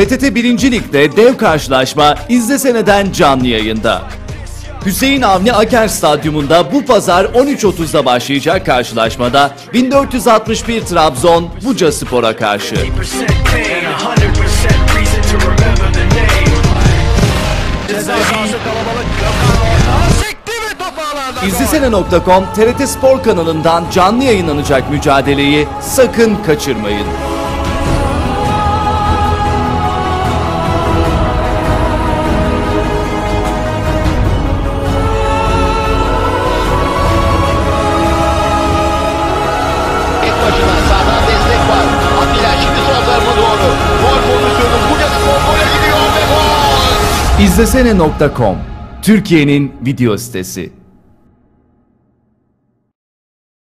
PTT 1. Lig'de dev karşılaşma İzlesene'den canlı yayında. Hüseyin Avni Aker Stadyumunda bu pazar 13.30'da başlayacak karşılaşmada 1461 Trabzon Buca Spor'a karşı. 100% pain, 100% reason to remember the name. Ceza sahası kalabalık. Gökhan sekti ve top ağlarda. İzlesene.com TRT Spor kanalından canlı yayınlanacak mücadeleyi sakın kaçırmayın. İzlesene.com Türkiye'nin video sitesi.